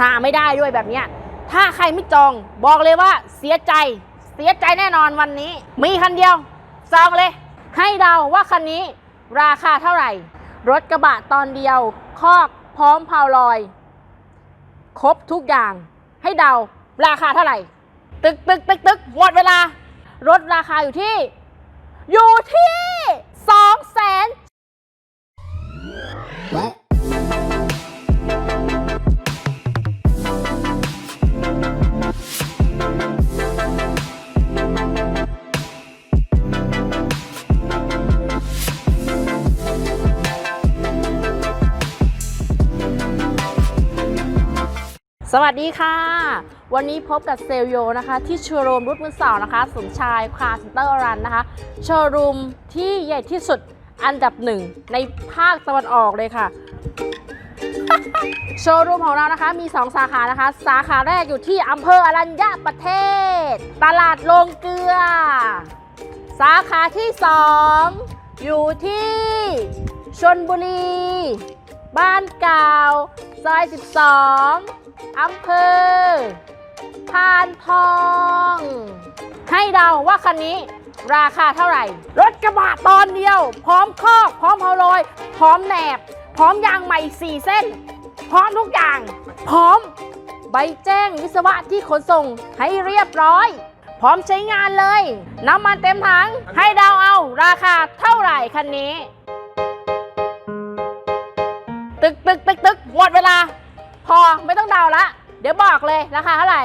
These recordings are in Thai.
หาไม่ได้ด้วยแบบเนี้ยถ้าใครไม่จองบอกเลยว่าเสียใจ เสียใจแน่นอนวันนี้ มีคันเดียวจองเลย ให้เดาว่าคันนี้ ราคาเท่าไหร่ รถกระบะตอนเดียว คอกพร้อมพาวลอย ครบทุกอย่าง ให้เดาราคาเท่าไหร่ ตึกตึกตึกตึกหมดเวลา รถราคาอยู่ที่ อยู่ที่สองแสน สวัสดีค่ะ วันนี้พบกับเซลโยนะคะ ที่โชว์รูมรถมือสองนะคะสมชายคาร์เซ็นเตอร์รันนะคะ โชว์รูมที่ใหญ่ที่สุดอันดับหนึ่งในภาคตะวันออกเลยค่ะ โชว์รูมของเรานะคะมี 2 สาขานะคะ สาขาแรกอยู่ที่อำเภออรัญญประเทศ ตลาดโรงเกลือ สาขาที่ 2 อยู่ที่ชนบุรี บ้านเก่าซอย 12 อำเภอพานทอง ให้เดาว่าคันนี้ ราคาเท่าไหร่ รถกระบะตอนเดียว พร้อมคอก พร้อมเฮาลอย พร้อมแหนบ พร้อมยางใหม่4เส้น พร้อมทุกอย่าง พร้อม ใบแจ้งวิศวะที่ขนส่งให้เรียบร้อย พร้อมใช้งานเลย น้ำมันเต็มถัง ให้เดาเอา ราคาเท่าไหร่คันนี้ ตึกตึกตึกตึกหมดเวลา พอไม่ต้องเดาละ เดี๋ยวบอกเลยราคาเท่าไหร่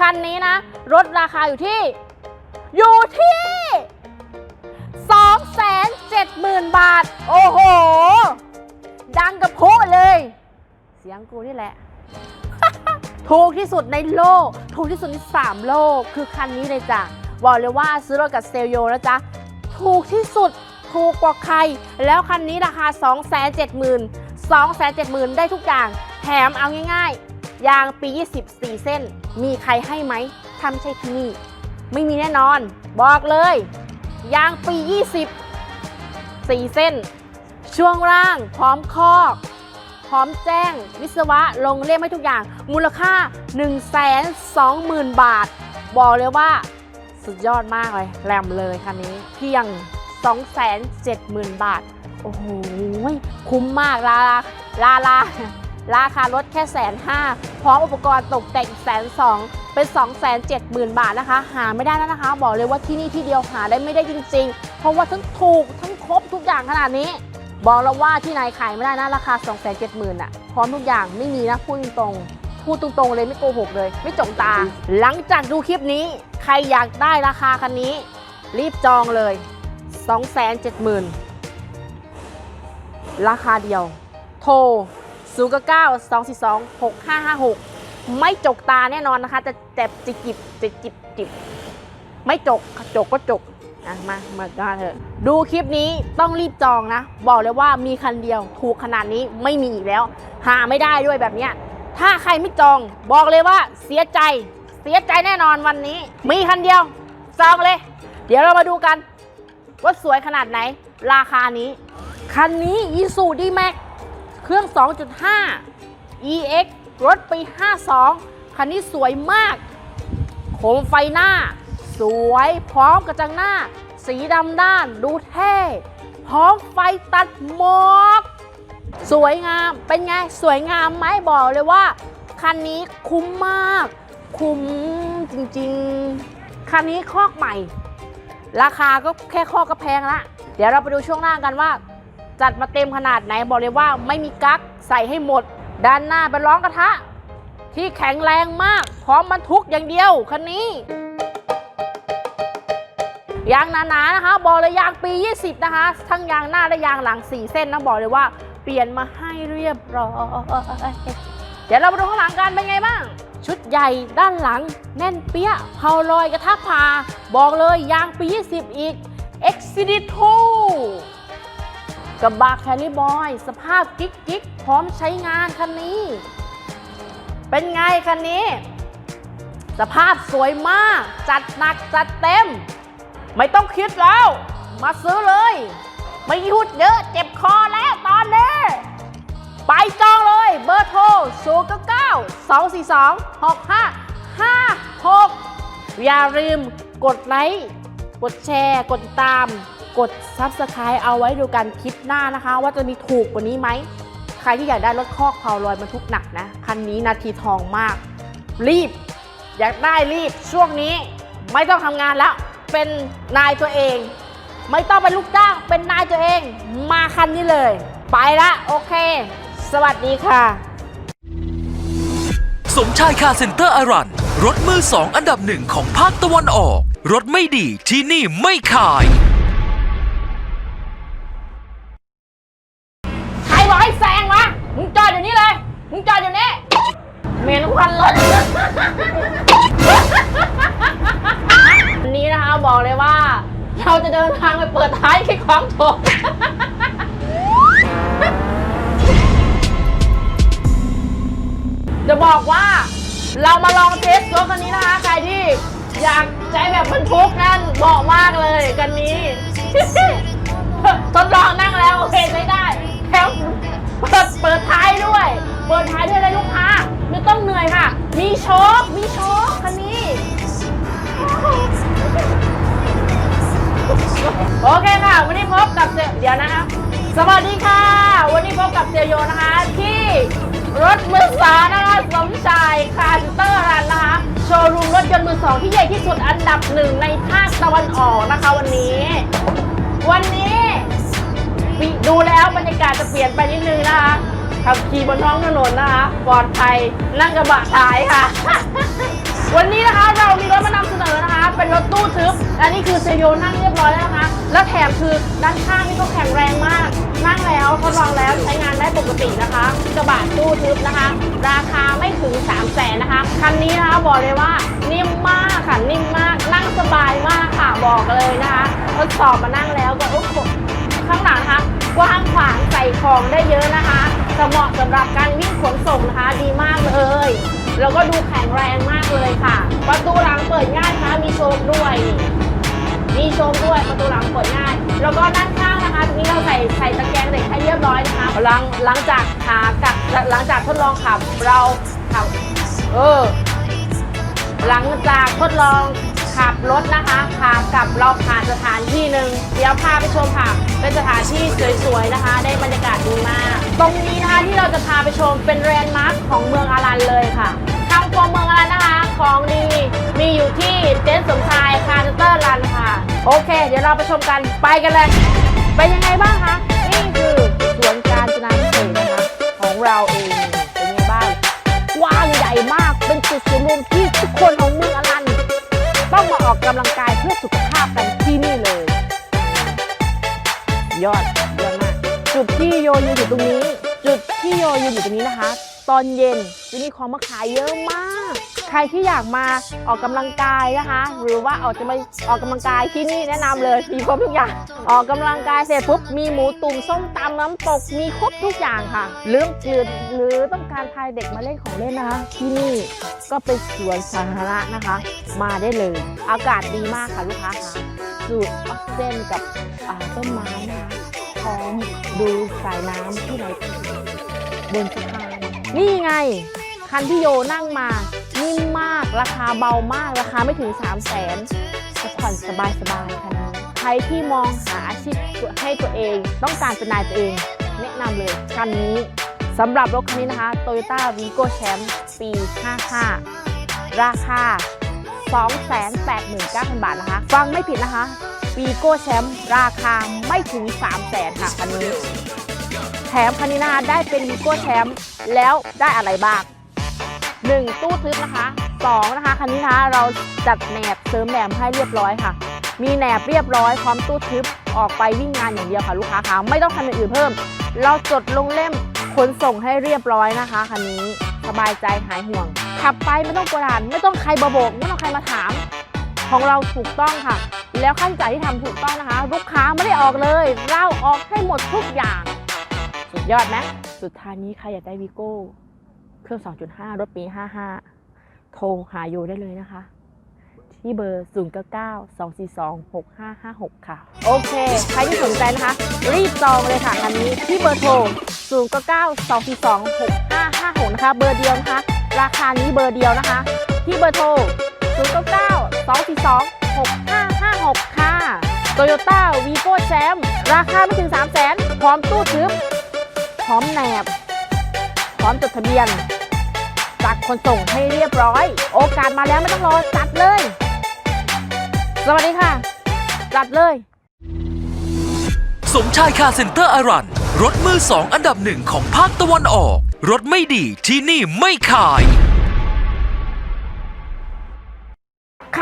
คันนี้นะ รถราคาอยู่ที่ อยู่ที่ 270,000 บาท โอ้โห ดังกระโพะเลย เสียงกูนี่แหละ ถูกที่สุดในโลก ถูกที่สุดในสามโลก คือคันนี้เลยจ้ะ บอกเลยว่าซื้อรถกับเซลโยนะจ๊ะ ถูกที่สุดถูกกว่าใคร แล้วคันนี้ราคา 270,000 270,000 ได้ทุกอย่าง แถมเอาง่ายๆ ยางปี 24 เส้น มีใครให้ไหมทำใช่ที่นี่ ไม่มีแน่นอน บอกเลย ยางปี 20 4 เส้น ช่วงล่าง พร้อมคอกพร้อมแจ้ง วิศวะลงเล่มให้ทุกอย่าง มูลค่า 120,000 บาท บอกเลยว่าสุดยอดมากเลยแรมเลยคันนี้ เพียง 270,000 บาท โอ้โห คุ้มมากลาลาลา ราคารถแค่แสนห้าพร้อมอุปกรณ์ตกแต่งแสนสองเป็น 2 7 0 0 0 0 บาทนะคะ หาไม่ได้แล้วนะคะ บอกเลยว่าที่นี่ที่เดียวหาได้ไม่ได้จริง ๆ เพราะว่าทั้งถูกทั้งครบทุกอย่างขนาดนี้ บอกแล้วว่าที่ไหนขายไม่ได้นะราคา 2 7 0 0 0 0อะพร้อมทุกอย่างไม่มีนะพูดตรงพูดตรงๆเลยไม่โกหกเลย ไม่จงตา หลังจากดูคลิปนี้ ใครอยากได้ราคาคันนี้ รีบจองเลย 270,000 ราคาเดียว โทร 0 9 2 4 2 6 5 5 6 ไม่จกตาแน่นอนนะคะ จะแจบจิบจิบจิบจิบจิบไม่จกจกก็จกอะมามาได้เถอะดูคลิปนี้ต้องรีบจองนะ บอกเลยว่ามีคันเดียวถูกขนาดนี้ไม่มีอีกแล้ว หาไม่ได้ด้วยแบบเนี้ยถ้าใครไม่จอง บอกเลยว่าเสียใจ เสียใจแน่นอนวันนี้ มีคันเดียวจองเลย เดี๋ยวเรามาดูกัน ว่าสวยขนาดไหน ราคานี้ คันนี้ i s u d m a x เค รื่อง 2.5 EX รถปี 52 คันนี้สวยมาก โคมไฟหน้า สวยพร้อมกระจังหน้า สีดำด้านดูเท่ พร้อมไฟตัดหมอกสวยงามเป็นไง สวยงามไหมบอกเลยว่า คันนี้คุ้มมาก คุ้มจริงๆ คันนี้คอกใหม่ ราคาก็แค่คอกก็แพงละ เดี๋ยวเราไปดูช่วงหน้ากันว่า จัดมาเต็มขนาดไหนบอกเลยว่าไม่มีกั๊กใส่ให้หมด ด้านหน้าเป็นร้องกระทะ ที่แข็งแรงมาก พร้อมบรรทุกอย่างเดียวคันนี้ยางหนาๆนะคะบอกเลยยางปี 20 นะคะ ทั้งยางหน้าและยางหลัง 4 เส้นนะบอกเลยว่าเปลี่ยนมาให้เรียบร้อยเดี๋ยวเรามาดูข้างหลังกันเป็นไงบ้าง ชุดใหญ่ด้านหลัง แน่นเปี้ยเผาลอยกระทะพา บอกเลยยางปี 20 อีก e x i d 2 กระบะแคลิบอย สภาพกิ๊กกิ๊กพร้อมใช้งานคันนี้ เป็นไงคันนี้ สภาพสวยมาก จัดหนักจัดเต็ม ไม่ต้องคิดแล้ว มาซื้อเลย ไม่ยุดเยอะเจ็บคอแล้วตอนนี้ ไปไปจองเลยเบอร์โทร0 9 9 2 4 2 6 5 5 6 อย่าลืมกดไลค์ กดแชร์ กดติดตาม กด Subscribe เอาไว้ดูกันคลิปหน้านะคะ ว่าจะมีถูกกว่านี้ไหม ใครที่อยากได้รถคอกเผาลอยบรรทุกหนักนะ คันนี้นาทีทองมาก รีบ อยากได้รีบช่วงนี้ไม่ต้องทำงานแล้ว เป็นนายตัวเอง ไม่ต้องเป็นลูกจ้าง เป็นนายตัวเอง มาคันนี้เลย ไปละโอเค สวัสดีค่ะ สมชายคาร์เซ็นเตอร์อารัน รถมือสองอันดับหนึ่งของภาคตะวันออก รถไม่ดีที่นี่ไม่ขาย มีโชคมีโชคคันนี้ โอเคค่ะ วันนี้พบกับเซลเดี๋ยวนะคะสวัสดีค่ะ วันนี้พบกับเซลโยนะคะ ที่รถมือสองนะคะสมชายคาร์เตอร์รันนะคะ โชว์รูมรถยนต์มือสองที่ใหญ่ที่สุดอันดับหนึ่งในภาคตะวันออกนะคะวันนี้ วันนี้ปิดูแล้วบรรยากาศจะเปลี่ยนไปนิดนึงนะคะ ขับขี่บนท้องถนนนะคะปลอดภัยนั่งกระบะท้ายค่ะ วันนี้นะคะเรามีรถมานำเสนอนะคะ เป็นรถตู้ทึบและนี่คือเซโยนั่งเรียบร้อยแล้วนะคะ แล้วแถมคือด้านข้างนี่ก็แข็งแรงมาก นั่งแล้วทดลองแล้วใช้งานได้ปกตินะคะ กระบะตู้ทึบนะคะ ราคาไม่ถึง3 0 0แสนนะคะคันนี้นะคะบอกเลยว่านิ่มมากค่ะนิ่มมากนั่งสบายมากค่ะบอกเลยนะคะทดสอบมานั่งแล้วก็โอ้โหข้างหลังนะคะ กว้างขวางใส่ของได้เยอะนะคะเหมาะสำหรับการวิ่งขนส่งนะคะ ดีมากเลย แล้วก็ดูแข็งแรงมากเลยค่ะ ประตูหลังเปิดง่ายนะคะมีโชคด้วยมีโชคด้วยประตูหลังเปิดง่าย แล้วก็ด้านข้างนะคะตรงนี้เราใส่ใส่ตะแกรงเหล็กให้เรียบร้อยนะคะหลังหลังจากขากลับหลังจากทดลองขับเราขับเออหลังจากทดลอง ขับรถนะคะขากลับเราผ่านสถานที่หนึ่งเดี๋ยวพาไปชมค่ะ เป็นสถานที่สวยๆนะคะ ได้บรรยากาศดีมาก ตรงนี้นะคะที่เราจะพาไปชมเป็นแรนด์มาร์คของเมืองอารันเลยค่ะทางตัวเมืองอารันนะคะ ของดีมีอยู่ที่เต็นท์สมชายคาร์เตอร์รันค่ะ โอเค เดี๋ยวเราไปชมกันไปกันเลยเป็นยังไงบ้างคะนี่คือสวนการจนาพิเศษนะคะ ของเราเองเป็นยังไงบ้างกว้างใหญ่มากเป็นจุดศูนย์รวมที่ทุกคนของเมืองอลัน ต้องมาออกกำลังกายเพื่อสุขภาพกันที่นี่เลย ยอด จุดที่โยยืนอยู่ตรงนี้ จุดที่โยยืนอยู่ตรงนี้นะคะ ตอนเย็นจะมีของมาขายเยอะมาก ใครที่อยากมาออกกำลังกายนะคะ หรือว่าออกจะมาออกกำลังกายที่นี่แนะนำเลยมีครบทุกอย่าง ออกกำลังกายเสร็จปุ๊บมีหมูตุ่มส้มตำน้ำตกมีครบทุกอย่างค่ะหรือหรือหรือต้องการพาเด็กมาเล่นของเล่นนะคะ ที่นี่ก็เป็นสวนสาธารณะนะคะ มาได้เลย อากาศดีมากค่ะลูกค้าค่ะสูดออกซิเจนกับต้นไม้นะคะ พร้อมดูสายน้ำที่ไหลบนสะพานนี่ไง คันที่โยนั่งมา นิ่มมากราคาเบามากราคาไม่ถึง 3 0 0แสนจะผ่อนสบายสบายๆคันนี้ใครที่มองหาอาชีพให้ตัวเอง ต้องการเป็นนายตัวเอง แนะนำเลยคันนี้สำหรับรถคันนี้นะคะ Toyota Vigo Champ ปี 55 ราคา 289,000 บาทนะคะ ฟังไม่ผิดนะคะ Vigo Champ ราคาไม่ถึง 3 0 0แสนค่ะคันนี้ แถมคันนี้นะคะได้เป็น Vigo Champ แล้วได้อะไรบ้าง 1 ตู้ทึบนะคะ2นะคะคันนี้นะคะเราจัดแหนบเสริมแหนบให้เรียบร้อยค่ะ มีแหนบเรียบร้อยพร้อมตู้ทึบออกไปวิ่งงานอย่างเดียวค่ะลูกค้าคะไม่ต้องทำอย่างอื่นเพิ่ม เราจดลงเล่มขนส่งให้เรียบร้อยนะคะคันนี้สบายใจหายห่วงขับไปไม่ต้องกดดันไม่ต้องใครบาโบกไม่ต้องใครมาถาม ของเราถูกต้องค่ะ แล้วขั้นจ่ายที่ทำถูกต้องนะคะ ลูกค้าไม่ได้ออกเลย เราออกให้หมดทุกอย่าง สุดยอดไหมสุดท้ายนี้ใครอยากได้วีโก้ เครื่อง 2.5 รถปี 55 โทรหาโยได้เลยนะคะทที่เบอร์ 0 9 9 2 4 2 6 5 5 6 ค่ะ โอเค ใครที่สนใจนะคะ รีบจองเลยค่ะคันนี้ที่เบอร์โทร 0 9 9 2 4 2 6 5 5 6 นะคะ เบอร์เดียวนะคะ ราคานี้เบอร์เดียวนะคะ ที่เบอร์โทร 0 9 9 2 4 2 6 5 5 6 ค่ะโตโยต้าวีโก้แชมป์ราคาไม่ถึง 3 0 0 0 0 0พร้อมตู้ทึบ พร้อมแหนบ พร้อมจดทะเบียนจัดคนส่งให้เรียบร้อย โอกาสมาแล้วไม่ต้องรอ จัดเลย สวัสดีค่ะ จัดเลย สมชายคาร์เซ็นเตอร์อารัน รถมือสองอันดับหนึ่งของภาคตะวันออก รถไม่ดีที่นี่ไม่ขาย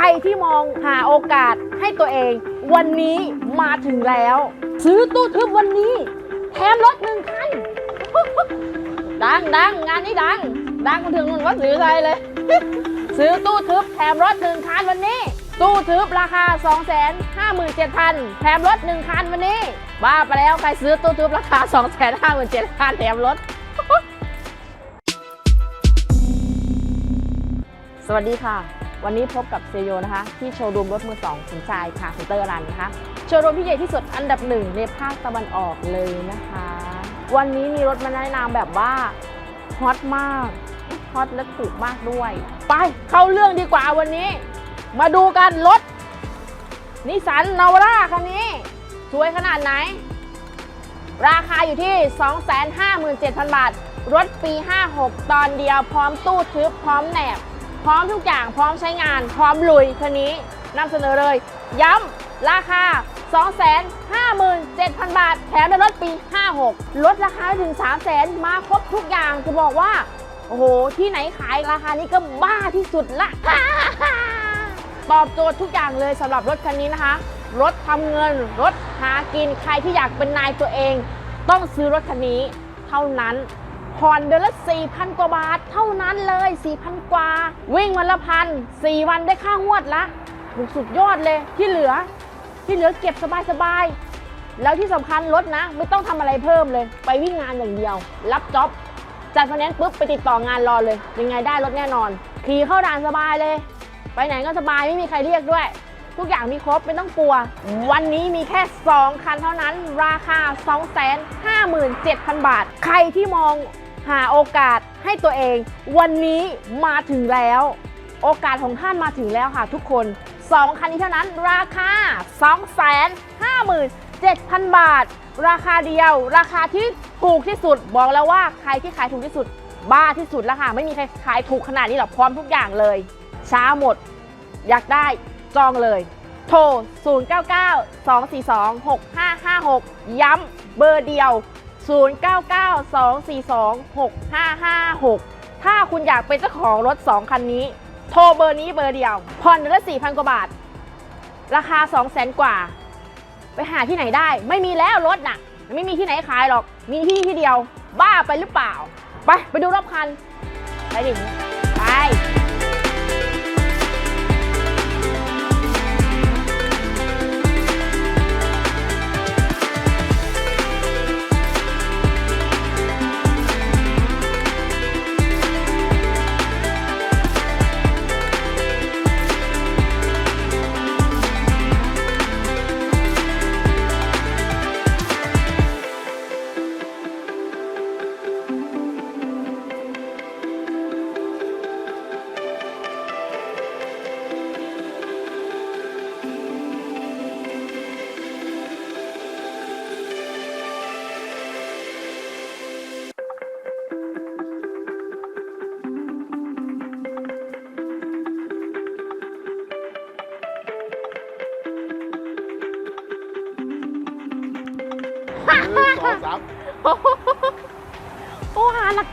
รที่มองหาโอกาสให้ตัวเอง วันนี้มาถึงแล้ว ซื้อตู้ทึบวันนี้แถมรถหนึ่งคัน ดังดังงานนี้ดัง ดังมาถึงนุ่นวัดศรีวิชัยเลย ซื้อตู้ทึบแถมรถหนึ่งคันวันนี้ ตู้ทึบราคา 2 5 7 0 0 0แถมรถหนึ่งคันวันนี้ บ้าไปแล้วใครซื้อตู้ทึบราคา 2 5 7 0 0 0แถมรถสวัสดีค่ะ วันนี้พบกับเซโยนะคะ ที่โชว์รูมรถมือสองสมชายค่ะเซ็นเตอร์รันนะคะ โชว์รูมที่ใหญ่ที่สุดอันดับหนึ่งในภาคตะวันออกเลยนะคะ วันนี้มีรถมาแนะนำแบบว่าฮอตมากฮอตและถูกมากด้วย ไปเข้าเรื่องดีกว่าวันนี้ มาดูกันรถนิสสันนาวร่าคันนี้ สวยขนาดไหน ราคาอยู่ที่ 257,000 บาท รถปี 56 ตอนเดียวพร้อมตู้ทึบพร้อมแหนบ พร้อมทุกอย่างพร้อมใช้งาน พร้อมลุยคันนี้นำเสนอเลย ย้ำราคา 257,000 บาท แถมเป็นรถปี 56 ลดราคาถึง 300,000 มาครบทุกอย่างจะบอกว่า โอ้โห ที่ไหนขายราคานี้ก็บ้าที่สุดละตอบโจทย์ทุกอย่างเลยสำหรับรถคันนี้นะคะ รถทำเงิน รถหากินใครที่อยากเป็นนายตัวเอง ต้องซื้อรถคันนี้เท่านั้น ผ่อนเดือนละ 4,000 กว่าบาท เท่านั้นเลย 4,000 กว่า วิ่งวันละพัน4วันได้ค่างวดละถูกสุดยอดเลยที่เหลือ ที่เหลือเก็บสบายๆ แล้วที่สำคัญรถนะ ไม่ต้องทำอะไรเพิ่มเลย ไปวิ่งงานอย่างเดียว รับจ็อบจัดไฟแนนซ์ปุ๊บไปติดต่องานรอเลย ยังไงได้รถแน่นอน ขี่เข้าด่านสบายเลย ไปไหนก็สบายไม่มีใครเรียกด้วย ทุกอย่างมีครบไม่ต้องกลัว วันนี้มีแค่ 2 คันเท่านั้น ราคา 257,000 บาท ใครที่มอง หาโอกาสให้ตัวเอง วันนี้มาถึงแล้ว โอกาสของท่านมาถึงแล้วค่ะทุกคน 2 คันนี้เท่านั้นราคา 257,000 บาท ราคาเดียว ราคาที่ถูกที่สุด บอกแล้วว่าใครที่ขายถูกที่สุด บ้าที่สุดแล้วค่ะ ไม่มีใครขายถูกขนาดนี้หรอกพร้อมทุกอย่างเลย ช้าหมด อยากได้จองเลย โทร 099-242-6556 ย้ำเบอร์เดียว 099-242-6556 ถ้าคุณอยากเป็นเจ้าของรถ 2 คันนี้ โทรเบอร์นี้เบอร์เดียว ผ่อนเดือนละ4,000 กว่าบาท ราคา 200,000 กว่า ไปหาที่ไหนได้ ไม่มีแล้วรถน่ะ ไม่มีที่ไหนขายหรอก มีที่นี่ที่เดียว บ้าไปหรือเปล่า ไป ไปดูรอบคัน ไปดิ ไป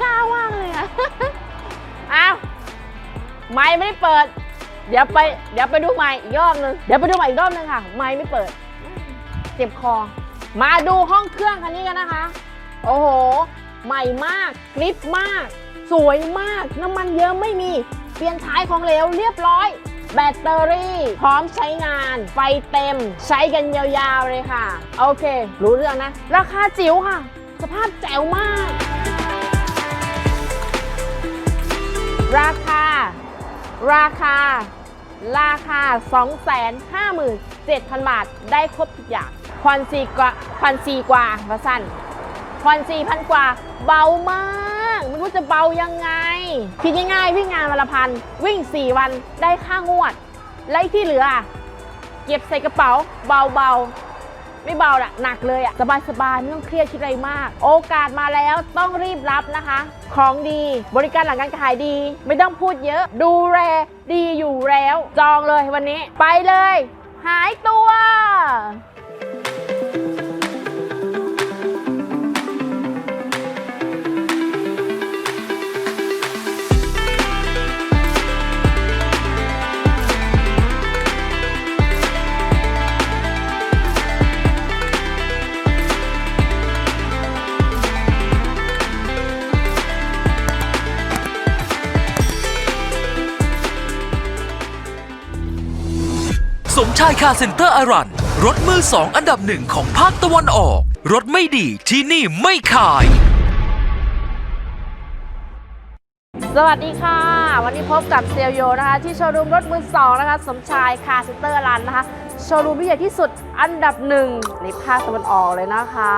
อ้หาละก้าวมากเลยอะอ้าวไม่ไม่ได้เปิด เดี๋ยวไปเดี๋ยวไปดูใหม่อีกรอบนึงเดี๋ยวไปดูใหม่อีกรอบนึงค่ะ ไม่ไม่เปิด เจ็บคอ มาดูห้องเครื่องคันนี้กันนะคะ โอ้โห ใหม่มากกริปมาก สวยมาก น้ำมันเยอะไม่มี เปลี่ยนท้ายของเหลวเรียบร้อย แบตเตอรี่ พร้อมใช้งาน ไฟเต็ม ใช้กันยาวๆเลยค่ะ โอเค รู้เรื่องนะ ราคาจิ๋วค่ะ สภาพแจ๋วมาก ราคา ราคา ราคา 257,000 บาท ได้ครบทุกอย่างผ่อนสี่กว่าผ่อนสี่กว่าพระสั้นผ่อนสี่พันกว่า เบามากไม่รู้จะเบายังไง คิดง่ายๆวิ่งงานวันละพัน วิ่ง 4 วันได้ค่างวด และที่เหลือ เก็บใส่กระเป๋าเบาๆ ไม่เบาอะหนักเลยอะสบายๆไม่ต้องเครียดคิดอะไรมาก โอกาสมาแล้วต้องรีบรับนะคะ ของดีบริการหลังการขายดี ไม่ต้องพูดเยอะ ดูแลดีอยู่แล้ว จองเลยวันนี้ ไปเลย หายตัว สมชายคาเซ็นเตอร์อารัน รถมือสองอันดับหนึ่งของภาคตะวันออก รถไม่ดีที่นี่ไม่ขาย สวัสดีค่ะ วันนี้พบกับเซลโยนะคะ ที่โชว์รูมรถมือสองนะคะ สมชายคาเซ็นเตอร์รันนะคะ โชว์รูมที่ใหญ่ที่สุดอันดับหนึ่งในภาคตะวันออกเลยนะคะ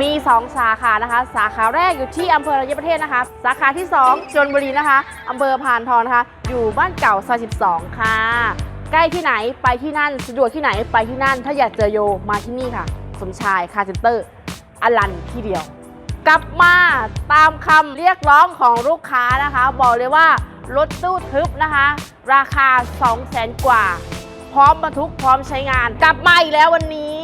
มี 2 สาขานะคะ สาขาแรกอยู่ที่อำเภออรัญญประเทศนะคะ สาขาที่2ชลบุรีนะคะอำเภอพานทองนะคะ อยู่บ้านเก่าซอย12 ค่ะ ใกล้ที่ไหนไปที่นั่นสะดวกที่ไหนไปที่นั่น ถ้าอยากเจอโยมาที่นี่ค่ะ สมชายคาเซนเตอร์อลันที่เดียว กลับมาตามคำเรียกร้องของลูกค้านะคะ บอกเลยว่ารถตู้ทึบนะคะ ราคา 2 0 0แสนกว่า พร้อมบรรทุกพร้อมใช้งาน กลับมาอีกแล้ววันนี้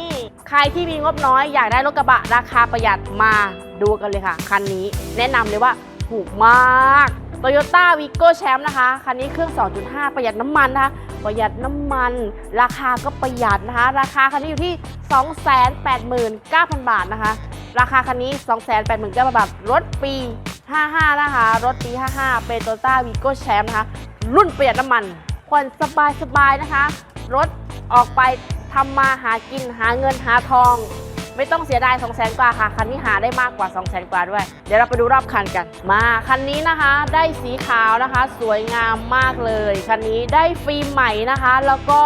ใครที่มีงบน้อยอยากได้รถกระบะ ราคาประหยัดมาดูกันเลยค่ะ คันนี้แนะนำเลยว่าถูกมาก Toyota v i g o Champ นะคะ คันนี้เครื่อง 2.5 ประหยัดน้ำมันนะคะ ประหยัดน้ำมัน ราคาก็ประหยัดนะคะ ราคาคันนี้อยู่ที่ 289,000 บาทนะคะ ราคาคันนี้ 289,000 บาท รถปี 55 นะคะ รถปี 55 เป็น Toyota v i g o Champ นะคะ รุ่นประหยัดน้ำมันผ่อนสบายๆนะคะ รถออกไปทำมาหากินหาเงินหาทอง ไม่ต้องเสียดาย2 0 0 0 0 0กว่าค่ะ คันนี้หาได้มากกว่า2 0 0 0 0 0 กว่าด้วย เดี๋ยวเราไปดูรอบคันกัน มาคันนี้นะคะได้สีขาวนะคะ สวยงามมากเลย คันนี้ได้ฟิล์มใหม่นะคะ แล้วก็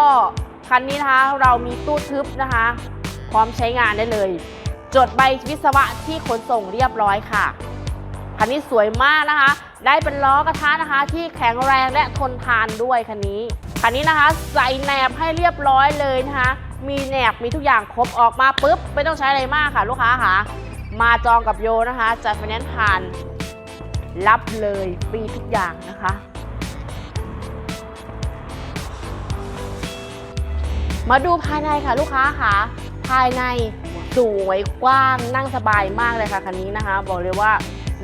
คันนี้นะคะเรามีตู้ทึบนะคะ พร้อมใช้งานได้เลย จดใบวิศวะที่ขนส่งเรียบร้อยค่ะคันนี้สวยมากนะคะ ได้เป็นล้อกระทะนะคะ ที่แข็งแรงและทนทานด้วยคันนี้คันนี้นะคะ ใส่แหนบให้เรียบร้อยเลยนะคะ มีแหนบมีทุกอย่างครบออกมาปุ๊บ ไม่ต้องใช้อะไรมากค่ะ ลูกค้าค่ะ มาจองกับโยนะคะจัดไฟแนนซ์ผ่าน รับเลยฟรีทุกอย่างนะคะ มาดูภายในค่ะลูกค้าค่ะ ภายในสวยกว้างนั่งสบายมากเลยค่ะคันนี้นะคะ บอกเลยว่า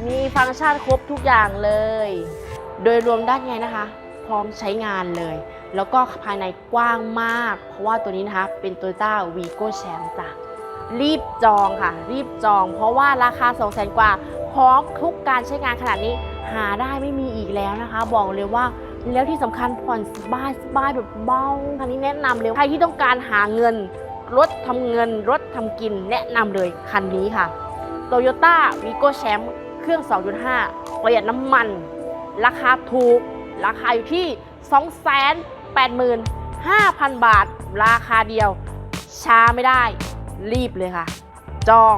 มีฟังก์ชันครบทุกอย่างเลย โดยรวมด้านในนะคะ พร้อมใช้งานเลย แล้วก็ภายในกว้างมาก เพราะว่าตัวนี้นะคะเป็น Toyota Vigo Champ จ้ะรีบจองค่ะ รีบจอง เพราะว่าราคา 2 0 0 0 0 0 กว่า พร้อมทุกการใช้งานขนาดนี้หาได้ไม่มีอีกแล้วนะคะ บอกเลยว่าแล้วที่สำคัญผ่อนสบายสบายแบบเบาคันนี้แนะนำเลยใครที่ต้องการหาเงินรถทำเงินรถทำกินแนะนำเลยคันนี้ค่ะ Toyota Vigo Champ เครื่อง 2.5 ประหยัดน้ำมัน ราคาถูก ราคาอยู่ที่ 85,000 บาท ราคาเดียว ช้าไม่ได้ รีบเลยค่ะ จอง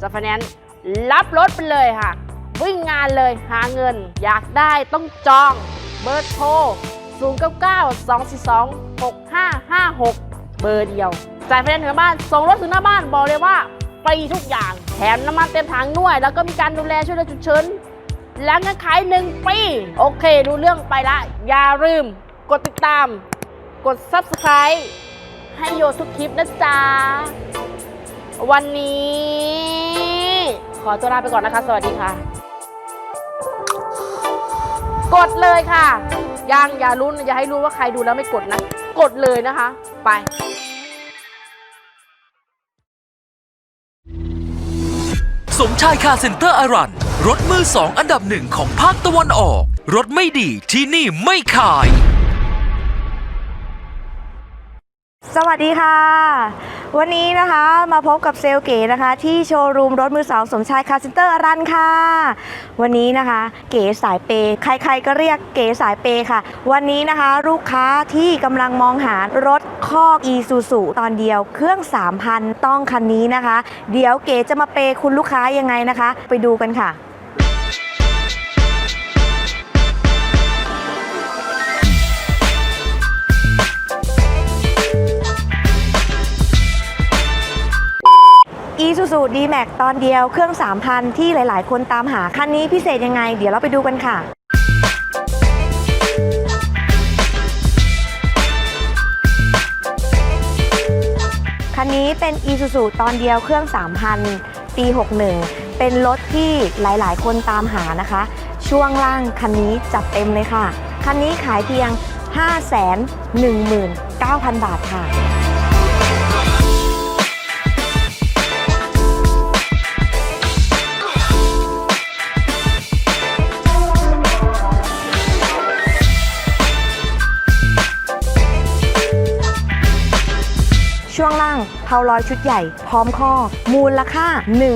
จะไฟแนนซ์รับรถไปเลยค่ะ วิ่งงานเลยหาเงิน อยากได้ต้องจอง เบอร์โทร 099 242 6556 เบอร์เดียว จ่ายไฟแนนซ์ถึงบ้าน ส่งรถถึงหน้าบ้าน บอกเลยว่าฟรีทุกอย่าง แถมน้ำมันเต็มถังด้วย แล้วก็มีการดูแลช่วยเหลือฉุกเฉินและเงินขายหนึ่งปี โอเค รู้เรื่องไปละ อย่าลืม กดติดตาม กด Subscribe ให้โยทุกคลิปนะจ๊ะ วันนี้ ขอตัวลาไปก่อนนะคะ สวัสดีค่ะ กดเลยค่ะยังอย่ารู้อย่าให้รู้ว่าใครดูแล้วไม่กดนะ กดเลยนะคะ ไปสมชายคาเซ็นเตอร์อารัน รถมือสองอันดับหนึ่งของภาคตะวันออก รถไม่ดีที่นี่ไม่ขาย สวัสดีค่ะ วันนี้นะคะมาพบกับเซลลเก๋นะคะ ที่โชว์รูมรถมือสองสมชายคาร์เซ็นเตอร์อรันค่ะ วันนี้นะคะ เก๋สายเปย์ใครๆก็เรียกเก๋สายเปย์ค่ะ วันนี้นะคะ ลูกค้าที่กำลังมองหารถคอกอีซูซูตอนเดียวเครื่อง 3,000 ต้องคันนี้นะคะ เดี๋ยวเก๋จะมาเปย์คุณลูกค้ายังไงนะคะ ไปดูกันค่ะ อีซูซูดีแม็กตอนเดียวเครื่อง 3,000 ที่หลาย ๆ คนตามหาคันนี้พิเศษยังไง เดี๋ยวเราไปดูกันค่ะคันนี้เป็น e s u s u ตอนเดียวเครื่อง 3,000 ปี 61 เป็นรถที่หลาย ๆ คนตามหานะคะ ช่วงล่างคันนี้จัดเต็มเลยค่ะ คันนี้ขายเพียง 519,000 บาทค่ะางเพาลอยชุดใหญ่ พร้อมข้อ มูลค่า 1 2 0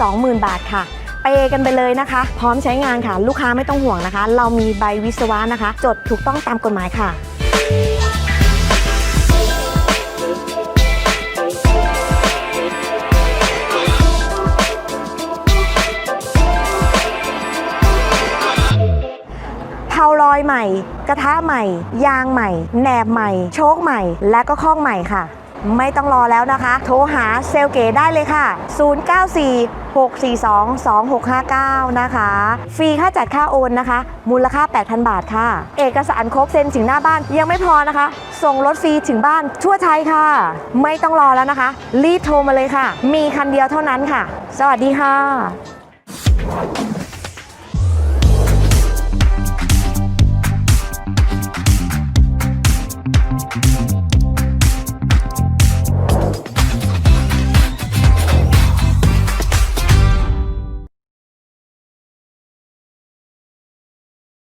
0 0 0 บาทค่ะเปกันไปเลยนะคะ พร้อมใช้งานค่ะ ลูกค้าไม่ต้องห่วงนะคะ เรามีใบวิศวะนะคะ จดถูกต้องตามกฎหมายค่ะเพาลอยใหม่ กระทะใหม่ ยางใหม่ แหนบใหม่ โชคใหม่ และก็ข้องใหม่ค่ะ ไม่ต้องรอแล้วนะคะ โทรหาเซลเก๋ได้เลยค่ะ 094 642 2659 นะคะ ฟรีค่าจัดค่าโอนนะคะ มูลค่า 8,000 บาทค่ะ เอกสารครบเซ็นถึงหน้าบ้านยังไม่พอนะคะ ส่งรถฟรีถึงบ้านทั่วไทยค่ะ ไม่ต้องรอแล้วนะคะ รีบโทรมาเลยค่ะ มีคันเดียวเท่านั้นค่ะ สวัสดีค่ะ